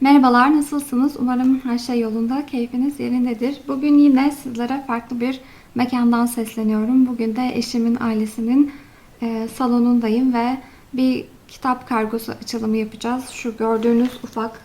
Merhabalar, nasılsınız? Umarım her şey yolunda, keyfiniz yerindedir. Bugün yine sizlere farklı bir mekandan sesleniyorum. Bugün de eşimin ailesinin e, salonundayım ve bir kitap kargosu açılımı yapacağız. Şu gördüğünüz ufak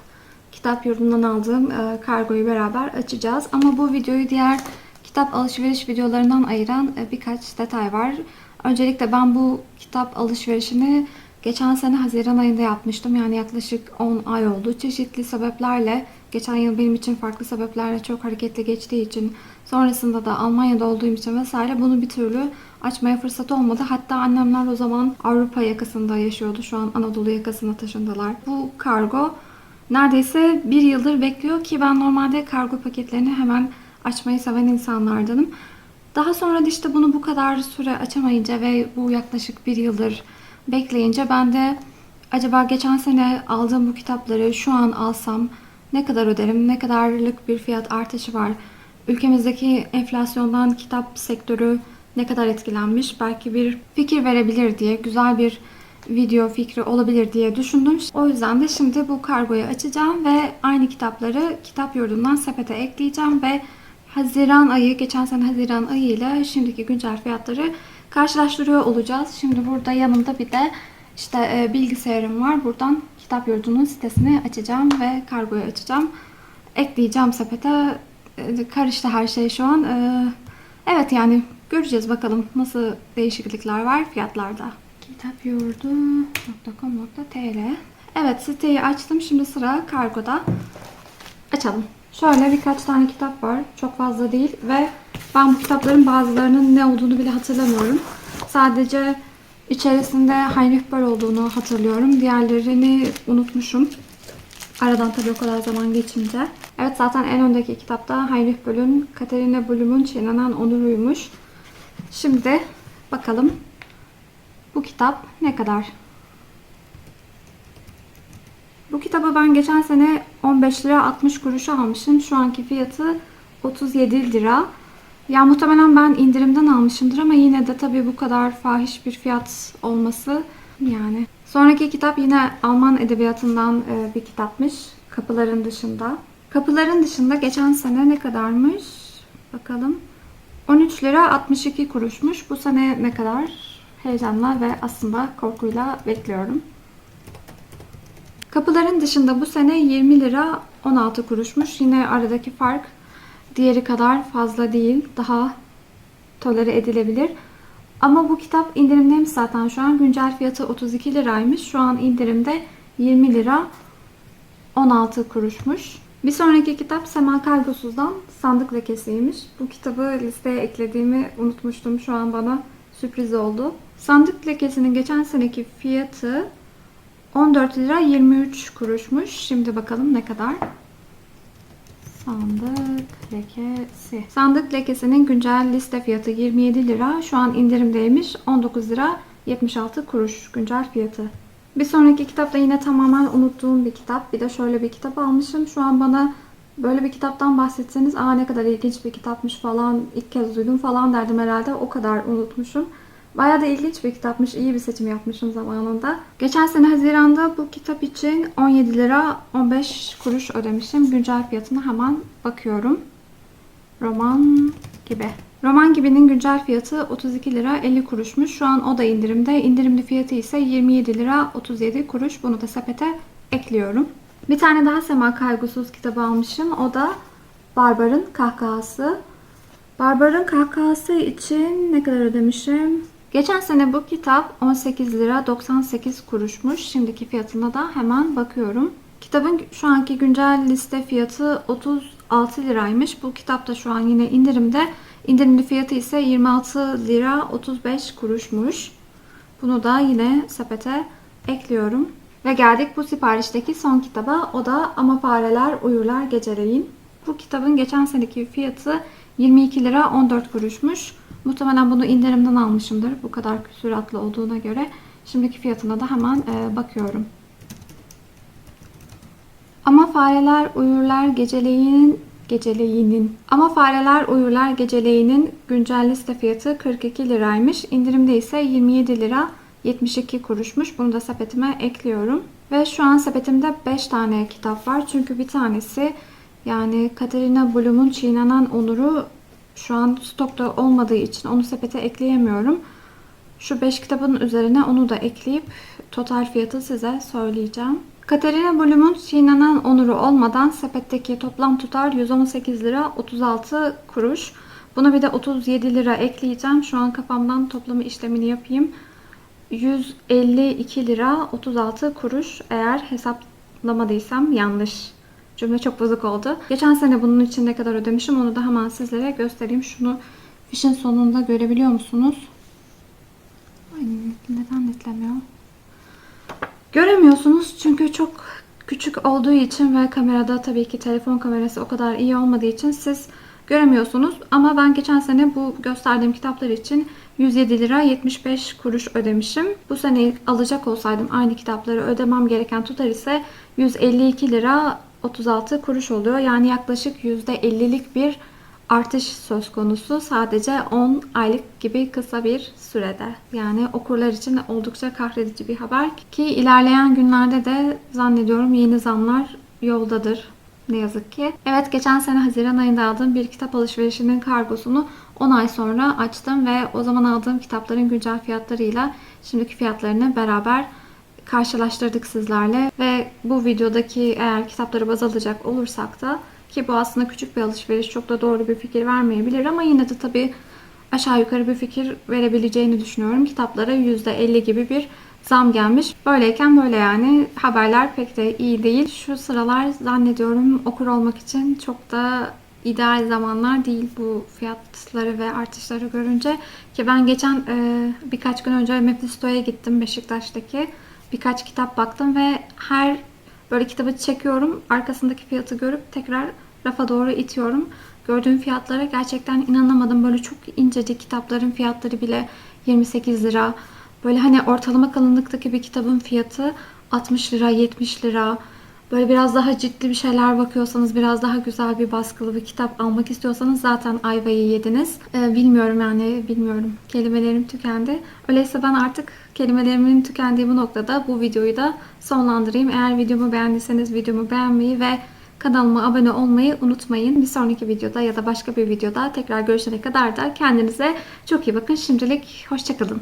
kitap yurdundan aldığım e, kargoyu beraber açacağız. Ama bu videoyu diğer kitap alışveriş videolarından ayıran e, birkaç detay var. Öncelikle ben bu kitap alışverişini geçen sene Haziran ayında yapmıştım. Yani yaklaşık 10 ay oldu. Çeşitli sebeplerle, geçen yıl benim için farklı sebeplerle çok hareketli geçtiği için, sonrasında da Almanya'da olduğum için vesaire bunu bir türlü açmaya fırsat olmadı. Hatta annemler o zaman Avrupa yakasında yaşıyordu. Şu an Anadolu yakasına taşındılar. Bu kargo neredeyse bir yıldır bekliyor ki ben normalde kargo paketlerini hemen açmayı seven insanlardanım. Daha sonra da işte bunu bu kadar süre açamayınca ve bu yaklaşık bir yıldır bekleyince ben de acaba geçen sene aldığım bu kitapları şu an alsam ne kadar öderim, ne kadarlık bir fiyat artışı var, ülkemizdeki enflasyondan kitap sektörü ne kadar etkilenmiş, belki bir fikir verebilir diye, güzel bir video fikri olabilir diye düşündüm. O yüzden de şimdi bu kargoyu açacağım ve aynı kitapları kitap yurdundan sepete ekleyeceğim ve Haziran ayı, geçen sene Haziran ayı ile şimdiki güncel fiyatları karşılaştırıyor olacağız. Şimdi burada yanımda bir de işte e, bilgisayarım var. Buradan kitap yurdunun sitesini açacağım ve kargoyu açacağım. Ekleyeceğim sepete. E, karıştı her şey şu an. E, evet yani göreceğiz bakalım nasıl değişiklikler var fiyatlarda. Kitapyurdu.com.tr Evet siteyi açtım. Şimdi sıra kargoda. Açalım. Şöyle birkaç tane kitap var. Çok fazla değil ve ben bu kitapların bazılarının ne olduğunu bile hatırlamıyorum. Sadece içerisinde Heinrich Böll olduğunu hatırlıyorum. Diğerlerini unutmuşum. Aradan tabii o kadar zaman geçince. Evet zaten en öndeki kitapta Heinrich Böll'ün Katerina Blum'un çiğnenen onuruymuş. Şimdi bakalım bu kitap ne kadar? Bu kitabı ben geçen sene 15 lira 60 kuruşa almışım. Şu anki fiyatı 37 lira. Ya muhtemelen ben indirimden almışımdır ama yine de tabii bu kadar fahiş bir fiyat olması yani. Sonraki kitap yine Alman edebiyatından e, bir kitapmış. Kapıların dışında. Kapıların dışında geçen sene ne kadarmış? Bakalım. 13 lira 62 kuruşmuş. Bu sene ne kadar? Heyecanla ve aslında korkuyla bekliyorum. Kapıların dışında bu sene 20 lira 16 kuruşmuş. Yine aradaki fark diğeri kadar fazla değil. Daha tolere edilebilir. Ama bu kitap indirimdeymiş zaten şu an. Güncel fiyatı 32 liraymış. Şu an indirimde 20 lira 16 kuruşmuş. Bir sonraki kitap Sema Kargosuz'dan Sandık Lekesiymiş. Bu kitabı listeye eklediğimi unutmuştum. Şu an bana sürpriz oldu. Sandık Lekesi'nin geçen seneki fiyatı 14 lira 23 kuruşmuş. Şimdi bakalım ne kadar. Sandık lekesi. Sandık lekesinin güncel liste fiyatı 27 lira. Şu an indirimdeymiş. 19 lira 76 kuruş güncel fiyatı. Bir sonraki kitap da yine tamamen unuttuğum bir kitap. Bir de şöyle bir kitap almışım. Şu an bana böyle bir kitaptan bahsetseniz aa ne kadar ilginç bir kitapmış falan ilk kez duydum falan derdim herhalde. O kadar unutmuşum. Bayağı da ilginç bir kitapmış. İyi bir seçim yapmışım zamanında. Geçen sene Haziran'da bu kitap için 17 lira 15 kuruş ödemişim. Güncel fiyatına hemen bakıyorum. Roman gibi. Roman gibinin güncel fiyatı 32 lira 50 kuruşmuş. Şu an o da indirimde. İndirimli fiyatı ise 27 lira 37 kuruş. Bunu da sepete ekliyorum. Bir tane daha Sema Kaygusuz kitabı almışım. O da Barbar'ın Kahkahası. Barbar'ın Kahkahası için ne kadar ödemişim? Geçen sene bu kitap 18 lira 98 kuruşmuş. Şimdiki fiyatına da hemen bakıyorum. Kitabın şu anki güncel liste fiyatı 36 liraymış. Bu kitap da şu an yine indirimde. İndirimli fiyatı ise 26 lira 35 kuruşmuş. Bunu da yine sepete ekliyorum. Ve geldik bu siparişteki son kitaba. O da Ama Fareler Uyurlar Geceleyin. Bu kitabın geçen seneki fiyatı 22 lira 14 kuruşmuş. Muhtemelen bunu indirimden almışımdır. Bu kadar süratli olduğuna göre. Şimdiki fiyatına da hemen e, bakıyorum. Ama fareler uyurlar geceleyin geceleyinin. Ama fareler uyurlar geceleyinin güncel liste fiyatı 42 liraymış. İndirimde ise 27 lira 72 kuruşmuş. Bunu da sepetime ekliyorum. Ve şu an sepetimde 5 tane kitap var. Çünkü bir tanesi yani Katerina Blum'un Çiğnenen Onur'u şu an stokta olmadığı için onu sepete ekleyemiyorum. Şu 5 kitabın üzerine onu da ekleyip total fiyatı size söyleyeceğim. Katerina Blum'un Çiğnenen Onur'u olmadan sepetteki toplam tutar 118 lira 36 kuruş. Buna bir de 37 lira ekleyeceğim. Şu an kafamdan toplama işlemini yapayım. 152 lira 36 kuruş eğer hesaplamadıysam yanlış. Cümle çok bozuk oldu. Geçen sene bunun için ne kadar ödemişim onu da hemen sizlere göstereyim. Şunu fişin sonunda görebiliyor musunuz? Ay, neden netlemiyor? Göremiyorsunuz çünkü çok küçük olduğu için ve kamerada tabii ki telefon kamerası o kadar iyi olmadığı için siz göremiyorsunuz. Ama ben geçen sene bu gösterdiğim kitaplar için 107 lira 75 kuruş ödemişim. Bu sene alacak olsaydım aynı kitapları ödemem gereken tutar ise 152 lira 36 kuruş oluyor. Yani yaklaşık %50'lik bir artış söz konusu sadece 10 aylık gibi kısa bir sürede. Yani okurlar için oldukça kahredici bir haber ki ilerleyen günlerde de zannediyorum yeni zamlar yoldadır. Ne yazık ki. Evet geçen sene Haziran ayında aldığım bir kitap alışverişinin kargosunu 10 ay sonra açtım ve o zaman aldığım kitapların güncel fiyatlarıyla şimdiki fiyatlarını beraber karşılaştırdık sizlerle ve bu videodaki eğer kitapları baz alacak olursak da ki bu aslında küçük bir alışveriş çok da doğru bir fikir vermeyebilir ama yine de tabii aşağı yukarı bir fikir verebileceğini düşünüyorum. Kitaplara %50 gibi bir zam gelmiş. Böyleyken böyle yani haberler pek de iyi değil. Şu sıralar zannediyorum okur olmak için çok da ideal zamanlar değil bu fiyatları ve artışları görünce. Ki ben geçen e, birkaç gün önce Mephisto'ya gittim Beşiktaş'taki. Birkaç kitap baktım ve her böyle kitabı çekiyorum. Arkasındaki fiyatı görüp tekrar rafa doğru itiyorum. Gördüğüm fiyatlara gerçekten inanamadım. Böyle çok incecik kitapların fiyatları bile 28 lira. Böyle hani ortalama kalınlıktaki bir kitabın fiyatı 60 lira, 70 lira. Böyle biraz daha ciddi bir şeyler bakıyorsanız, biraz daha güzel bir baskılı bir kitap almak istiyorsanız zaten ayvayı yediniz. Ee, bilmiyorum yani, bilmiyorum. Kelimelerim tükendi. Öyleyse ben artık kelimelerimin tükendiği bu noktada bu videoyu da sonlandırayım. Eğer videomu beğendiyseniz videomu beğenmeyi ve kanalıma abone olmayı unutmayın. Bir sonraki videoda ya da başka bir videoda tekrar görüşene kadar da kendinize çok iyi bakın. Şimdilik hoşçakalın.